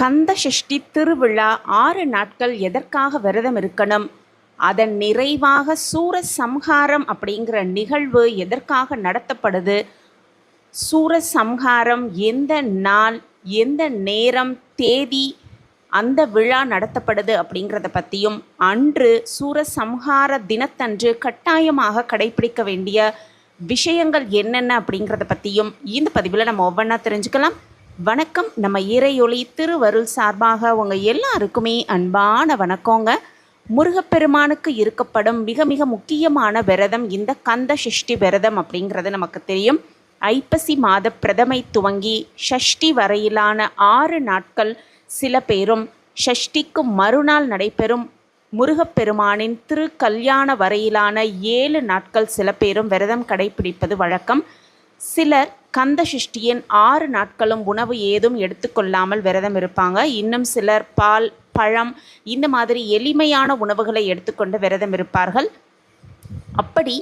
கந்த சஷ்டி திருவிழா ஆறு நாட்கள் எதற்காக விரதம் இருக்கணும்? அதன் நிறைவாக சூரசம்ஹாரம் அப்படிங்கிற நிகழ்வு எதற்காக நடத்தப்படுது? சூரசம்ஹாரம் எந்த நாள் எந்த நேரம் தேதி அந்த விழா நடத்தப்படுது அப்படிங்கிறத பற்றியும் அன்று சூரசம்ஹார தினத்தன்று கட்டாயமாக கடைபிடிக்க வேண்டிய விஷயங்கள் என்னென்ன அப்படிங்கிறத பற்றியும் இந்த பதிவில் நம்ம ஒவ்வொன்றா தெரிஞ்சுக்கலாம். வணக்கம். நம்ம இறையொளி திருவருள் சார்பாக உங்கள் எல்லாருக்குமே அன்பான வணக்கங்க. முருகப்பெருமானுக்கு இருக்கப்படும் மிக மிக முக்கியமான விரதம் இந்த கந்த சஷ்டி விரதம் அப்படிங்கிறது நமக்கு தெரியும். ஐப்பசி மாத பிரதமை துவங்கி ஷஷ்டி வரையிலான ஆறு நாட்கள் சில பேரும் ஷஷ்டிக்கு மறுநாள் நடைபெறும் முருகப்பெருமானின் திருக்கல்யாண வரையிலான ஏழு நாட்கள் சில பேரும் விரதம் கடைபிடிப்பது வழக்கம். சிலர் கந்த சஷ்டியின் ஆறு நாட்களும் உணவு ஏதும் எடுத்துக்கொள்ளாமல் விரதம் இருப்பாங்க. இன்னும் சிலர் பால் பழம் இந்த மாதிரி எளிமையான உணவுகளை எடுத்துக்கொண்டு விரதம் இருப்பார்கள். அப்படி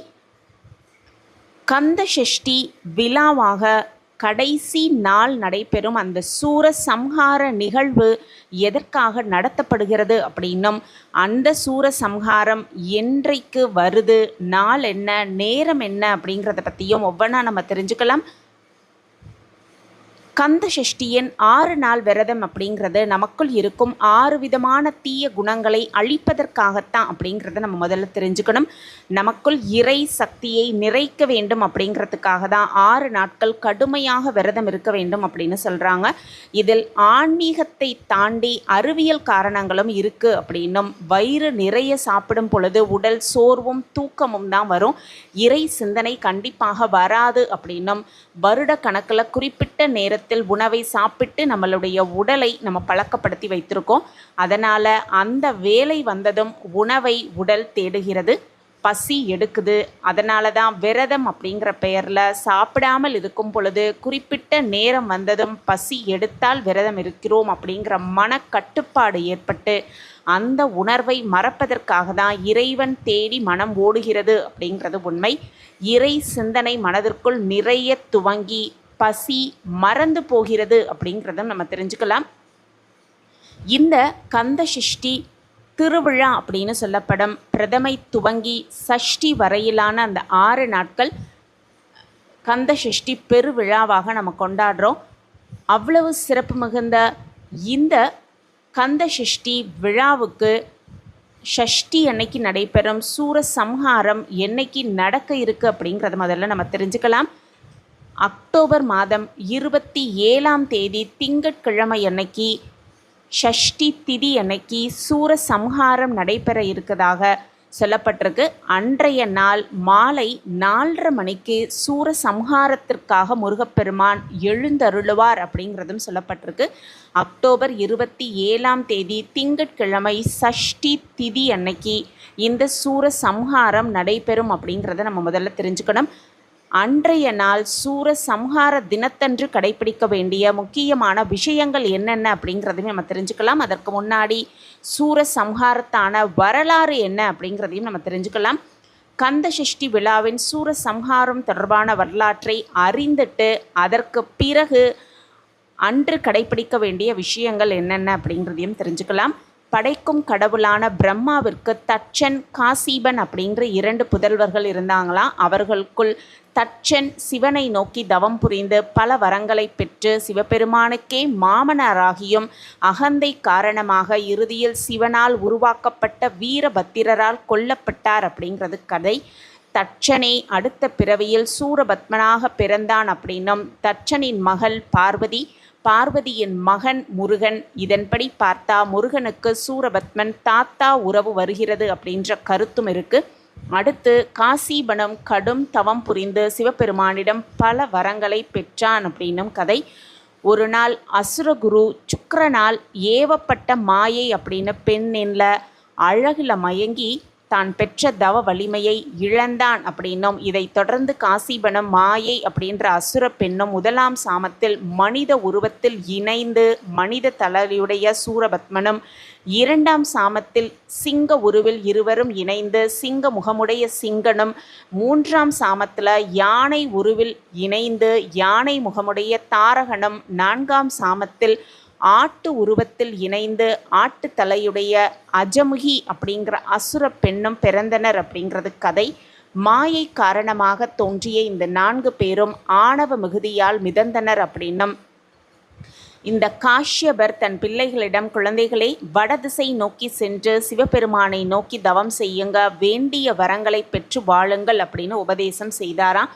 கந்த சஷ்டி விழாவாக கடைசி நாள் நடைபெறும் அந்த சூர சம்ஹார நிகழ்வு எதற்காக நடத்தப்படுகிறது அப்படின்னும் அந்த சூர சம்ஹாரம் என்றைக்கு வருது நாள் என்ன நேரம் என்ன அப்படிங்கிறத பற்றியும் ஒவ்வொன்றா நம்ம தெரிஞ்சுக்கலாம். கந்த சஷ்டியின் ஆறு நாள் விரதம் அப்படிங்கிறது நமக்குள் இருக்கும் ஆறு விதமான தீய குணங்களை அழிப்பதற்காகத்தான் அப்படிங்கிறத நம்ம முதல்ல தெரிஞ்சுக்கணும். நமக்குள் இறை சக்தியை நிறைக்க வேண்டும் அப்படிங்கிறதுக்காக தான் ஆறு நாட்கள் கடுமையாக விரதம் இருக்க வேண்டும் அப்படின்னு சொல்கிறாங்க இதில் ஆன்மீகத்தை தாண்டி அறிவியல் காரணங்களும் இருக்குது அப்படின்னும் வயிறு நிறைய சாப்பிடும் பொழுது உடல் சோர்வும் தூக்கமும் தான் வரும். இறை சிந்தனை கண்டிப்பாக வராது அப்படின்னும் வருட கணக்கில் குறிப்பிட்ட நேரத்தில் நேரத்தில் உணவை சாப்பிட்டு நம்மளுடைய உடலை நம்ம பழக்கப்படுத்தி வைத்திருக்கோம். அதனால் அந்த வேலை வந்ததும் உணவை உடல் தேடுகிறது பசி எடுக்குது. அதனால தான் விரதம் அப்படிங்கிற பெயரில் சாப்பிடாமல் இருக்கும் பொழுது குறிப்பிட்ட நேரம் வந்ததும் பசி எடுத்தால் விரதம் இருக்கிறோம் அப்படிங்கிற மனக்கட்டுப்பாடு ஏற்பட்டு அந்த உணர்வை மறப்பதற்காக தான் இறைவன் தேடி மனம் ஓடுகிறது அப்படிங்கிறது உண்மை. இறை சிந்தனை மனதிற்குள் நிறைய துவங்கி பசி மறந்து போகிறது அப்படிங்கிறத நம்ம தெரிஞ்சுக்கலாம். இந்த கந்த சஷ்டி திருவிழா அப்படின்னு சொல்லப்படும். பிரதமை துவங்கி சஷ்டி வரையிலான அந்த ஆறு நாட்கள் கந்த சஷ்டி பெருவிழாவாக நம்ம கொண்டாடுறோம். அவ்வளவு சிறப்பு மிகுந்த இந்த கந்த சஷ்டி விழாவுக்கு ஷஷ்டி அன்னைக்கு நடைபெறும். சூர சம்ஹாரம் என்னைக்கு நடக்க இருக்குது அப்படிங்கிறத முதல்ல நம்ம தெரிஞ்சுக்கலாம். அக்டோபர் மாதம் இருபத்தி ஏழாம் தேதி திங்கட்கிழமை அன்னைக்கு ஷஷ்டி திதி அன்னைக்கு சூர சம்ஹாரம் நடைபெற இருக்கதாக சொல்லப்பட்டிருக்கு. அன்றைய நாள் மாலை நாலரை மணிக்கு சூர சம்ஹாரத்திற்காக முருகப்பெருமான் எழுந்தருளுவார் அப்படிங்கிறதும் சொல்லப்பட்டிருக்கு. அக்டோபர் இருபத்தி ஏழாம் தேதி திங்கட்கிழமை சஷ்டி திதி அன்னைக்கு இந்த சூர சம்ஹாரம் நடைபெறும் அப்படிங்கிறத நம்ம முதல்ல தெரிஞ்சுக்கணும். அன்றைய நாள் சூர சம்ஹார தினத்தன்று கடைபிடிக்க வேண்டிய முக்கியமான விஷயங்கள் என்னென்ன அப்படிங்கிறதையும் நம்ம தெரிஞ்சுக்கலாம். அதற்கு முன்னாடி சூர சம்ஹாரத்தான வரலாறு என்ன அப்படிங்கிறதையும் நம்ம தெரிஞ்சுக்கலாம். கந்த சஷ்டி விழாவின் சூர சம்ஹாரம் தொடர்பான வரலாற்றை அறிந்துட்டு அதற்கு பிறகு அன்று கடைபிடிக்க வேண்டிய விஷயங்கள் என்னென்ன அப்படிங்கிறதையும் தெரிஞ்சுக்கலாம். படைக்கும் கடவுளான பிரம்மாவிற்கு தச்சன் காசீபன் அப்படின்ற இரண்டு புதல்வர்கள் இருந்தாங்களாம் அவர்களுக்குள் தச்சன் சிவனை நோக்கி தவம் புரிந்து பல வரங்களை பெற்று சிவபெருமானுக்கே மாமனராகியும் அகந்தை காரணமாக இறுதியில் சிவனால் உருவாக்கப்பட்ட வீரபத்திரரால் கொல்லப்பட்டார் அப்படிங்கிறது கதை. தட்சனே அடுத்த பிறவியில் சூரபத்மனாக பிறந்தான் அப்படின்னும் தட்சனின் மகள் பார்வதி பார்வதியின் மகன் முருகன். இதன்படி பார்த்தா முருகனுக்கு சூரபத்மன் தாத்தா உறவு வருகிறது அப்படின்ற கருத்தும் இருக்குது அடுத்து காசிபனம் கடும் தவம் புரிந்து சிவபெருமானிடம் பல வரங்களை பெற்றான் அப்படின்னும் கதை. ஒரு நாள் அசுரகுரு சுக்கரனால் ஏவப்பட்ட மாயை அப்படின்னு பெண்ணில் அழகில் மயங்கி தான் பெற்ற தவ வலிமையை இழந்தான் அப்படின்னும். இதைத் தொடர்ந்து காசிபனம் மாயை அப்படின்ற அசுர பெண்ணும் முதலாம் சாமத்தில் மனித உருவத்தில் இணைந்து மனித தலையுடைய சூரபத்மனும் இரண்டாம் சாமத்தில் சிங்க உருவில் இருவரும் இணைந்து சிங்க முகமுடைய சிங்கனும் மூன்றாம் சாமத்தில் யானை உருவில் இணைந்து யானை முகமுடைய தாரகனும் நான்காம் சாமத்தில் ஆட்டு உருவத்தில் இணைந்து ஆட்டு தலையுடைய அஜமுகி அப்படிங்கிற அசுர பெண்ணும் பிறந்தனர் அப்படிங்கிறது கதை. மாயை காரணமாக தோன்றிய இந்த நான்கு பேரும் ஆணவ மிகுதியால் மிதந்தனர் அப்படின்னும். இந்த காஷ்யபர் தன் பிள்ளைகளிடம் குழந்தைகளை வடதிசை நோக்கி சென்று சிவபெருமானை நோக்கி தவம் செய்யுங்க வேண்டிய வரங்களை பெற்று வாழுங்கள் அப்படின்னு உபதேசம் செய்தாராம்.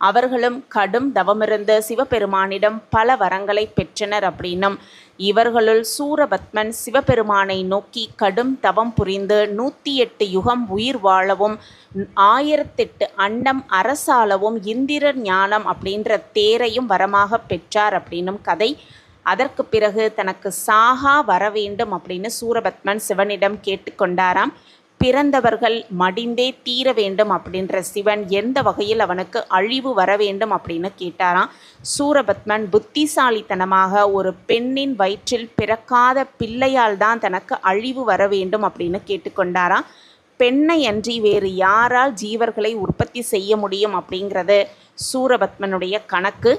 அவர்களும் கடும் தவமிருந்து சிவபெருமானிடம் பல வரங்களை பெற்றனர் அப்படின்னும். இவர்களுள் சூரபத்மன் சிவபெருமானை நோக்கி கடும் தவம் புரிந்து நூற்றி எட்டு யுகம் உயிர் வாழவும் ஆயிரத்தெட்டு அண்டம் அரசாளவும் இந்திர ஞானம் அப்படின்ற தேரையும் வரமாக பெற்றார் அப்படின்னும் கதை. அதற்கு பிறகு தனக்கு சாகா வர வேண்டும் அப்படின்னு சூரபத்மன் சிவனிடம் கேட்டுக்கொண்டாராம் பிறந்தவர்கள் மடிந்தே தீர வேண்டும் அப்படின்ற சிவன் எந்த வகையில் அவனுக்கு அழிவு வர வேண்டும் அப்படின்னு கேட்டாராம். சூரபத்மன் புத்திசாலித்தனமாக ஒரு பெண்ணின் வயிற்றில் பிறக்காத பிள்ளையால் தான் தனக்கு அழிவு வர வேண்டும் அப்படின்னு கேட்டுக்கொண்டாராம். பெண்ணை அன்றி வேறு யாரால் ஜீவர்களை உற்பத்தி செய்ய முடியும் அப்படிங்கிறது சூரபத்மனுடைய கணக்கு.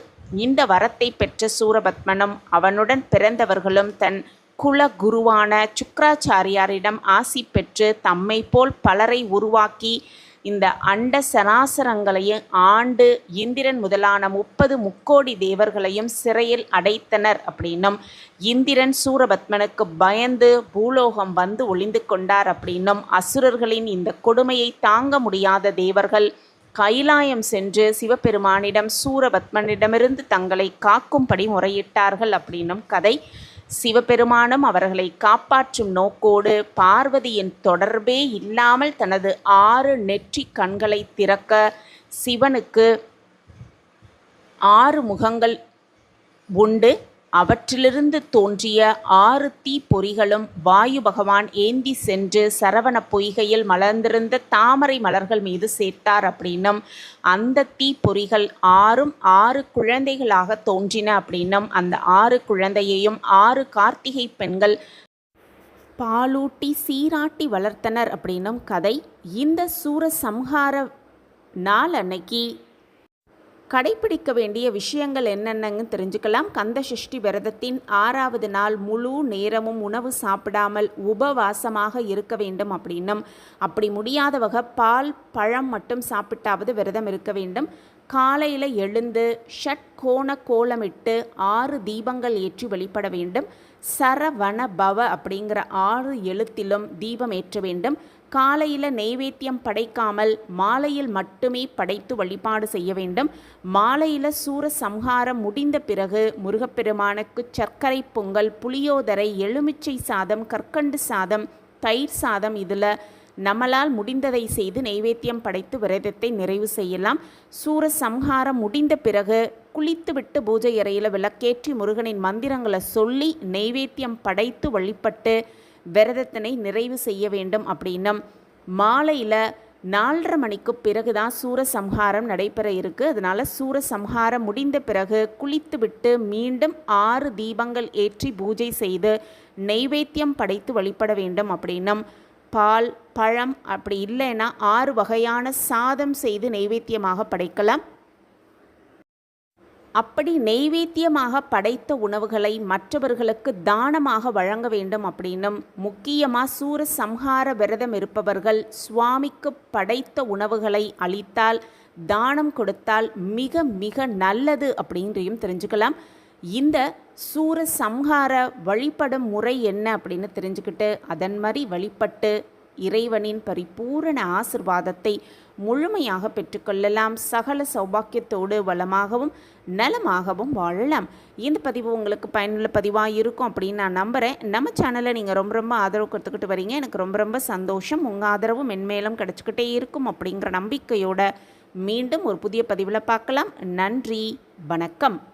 இந்த வரத்தை பெற்ற சூரபத்மனும் அவனுடன் பிறந்தவர்களும் தன் குல குருவான சுக்கராச்சாரியாரிடம் ஆசி பெற்று தம்மை போல் பலரை உருவாக்கி இந்த அண்ட சராசரங்களையும் ஆண்டு இந்திரன் முதலான முப்பது முக்கோடி தேவர்களையும் சிறையில் அடைத்தனர் அப்படின்னும் இந்திரன் சூரபத்மனுக்கு பயந்து பூலோகம் வந்து ஒளிந்து கொண்டார் அப்படின்னும் அசுரர்களின் இந்த கொடுமையை தாங்க முடியாத தேவர்கள் கைலாயம் சென்று சிவபெருமானிடம் சூரபத்மனிடமிருந்து தங்களை காக்கும்படி முறையிட்டார்கள் அப்படின்னும் கதை. சிவபெருமானும் அவர்களை காப்பாற்றும் நோக்கோடு பார்வதியின் தொடர்பே இல்லாமல் தனது ஆறு நெற்றி கண்களை திறக்க சிவனுக்கு ஆறு முகங்கள் உண்டு. அவற்றிலிருந்து தோன்றிய ஆறு தீப்பொறிகளும் வாயு பகவான் ஏந்தி சென்று சரவண பொய்கையில் மலர்ந்திருந்த தாமரை மலர்கள் மீது சேர்த்தார் அப்படின்னும் அந்த தீப்பொறிகள் ஆறும் ஆறு குழந்தைகளாக தோன்றின அப்படின்னும் அந்த ஆறு குழந்தையையும் ஆறு கார்த்திகை பெண்கள் பாலூட்டி சீராட்டி வளர்த்தனர் அப்படின்னும் கதை இந்த சூர சம்ஹார நாள் அன்னைக்கு கடைப்பிடிக்க வேண்டிய விஷயங்கள் என்னென்னங்க தெரிஞ்சுக்கலாம். கந்த சஷ்டி விரதத்தின் ஆறாவது நாள் முழு நேரமும் உணவு சாப்பிடாமல் உபவாசமாக இருக்க வேண்டும் அப்படின்னும். அப்படி முடியாதவக பால் பழம் மட்டும் சாப்பிட்டாவது விரதம் இருக்க வேண்டும். காலையில் எழுந்து ஷட் கோண கோலமிட்டு ஆறு தீபங்கள் ஏற்றி வழிபட வேண்டும். சரவண பவ அப்படிங்கிற ஆறு எழுத்திலும் தீபம் ஏற்ற வேண்டும். காலையில் நெய்வேத்தியம் படைக்காமல் மாலையில் மட்டுமே படைத்து வழிபாடு செய்ய வேண்டும். மாலையில் சூர சம்ஹாரம் முடிந்த பிறகு முருகப்பெருமானுக்கு சர்க்கரை பொங்கல் புளியோதரை எலுமிச்சை சாதம் கற்கண்டு சாதம் தயிர் சாதம் இதில் நம்மளால் முடிந்ததை செய்து நெய்வேத்தியம் படைத்து விரதத்தை நிறைவு செய்யலாம். சூர சம்ஹாரம் முடிந்த பிறகு குளித்துவிட்டு பூஜை அறையில் விளக்கேற்றி முருகனின் மந்திரங்களை சொல்லி நெய்வேத்தியம் படைத்து வழிபட்டு விரதத்தினை நிறைவு செய்ய வேண்டும் அப்படின்னும். மாலையில் நாலரை மணிக்கு பிறகு தான் சூரசம்ஹாரம் நடைபெற இருக்குது அதனால் சூரசம்ஹாரம் முடிந்த பிறகு குளித்துவிட்டு மீண்டும் ஆறு தீபங்கள் ஏற்றி பூஜை செய்து நெய்வேத்தியம் படைத்து வழிபட வேண்டும் அப்படின்னும். பால் பழம் அப்படி இல்லைன்னா ஆறு வகையான சாதம் செய்து நெய்வேத்தியமாக படைக்கலாம். அப்படி நெய்வேத்தியமாக படைத்த உணவுகளை மற்றவர்களுக்கு தானமாக வழங்க வேண்டும் அப்படின்னும் முக்கியமாக சூர சம்ஹார விரதம் இருப்பவர்கள் சுவாமிக்கு படைத்த உணவுகளை அளித்தால் தானம் கொடுத்தால் மிக மிக நல்லது அப்படின்றையும் தெரிஞ்சுக்கலாம். இந்த சூர சம்ஹார வழிபடும் முறை என்ன அப்படின்னு தெரிஞ்சுக்கிட்டு அதன் மாதிரி வழிபட்டு இறைவனின் பரிபூரண ஆசிர்வாதத்தை முழுமையாக பெற்றுக்கொள்ளலாம். சகல சௌபாக்கியத்தோடு வளமாகவும் நலமாகவும் வாழலாம். இந்த பதிவு உங்களுக்கு பயனுள்ள பதிவாக இருக்கும் அப்படின்னு நான் நம்புகிறேன் நம்ம சேனலை நீங்கள் ரொம்ப ரொம்ப ஆதரவு கொடுத்துக்கிட்டு வரீங்க. எனக்கு ரொம்ப ரொம்ப சந்தோஷம். உங்கள் ஆதரவு மென்மேலும் கிடச்சிக்கிட்டே இருக்கும் அப்படிங்கிற நம்பிக்கையோட மீண்டும் ஒரு புதிய பதிவில் பார்க்கலாம். நன்றி. வணக்கம்.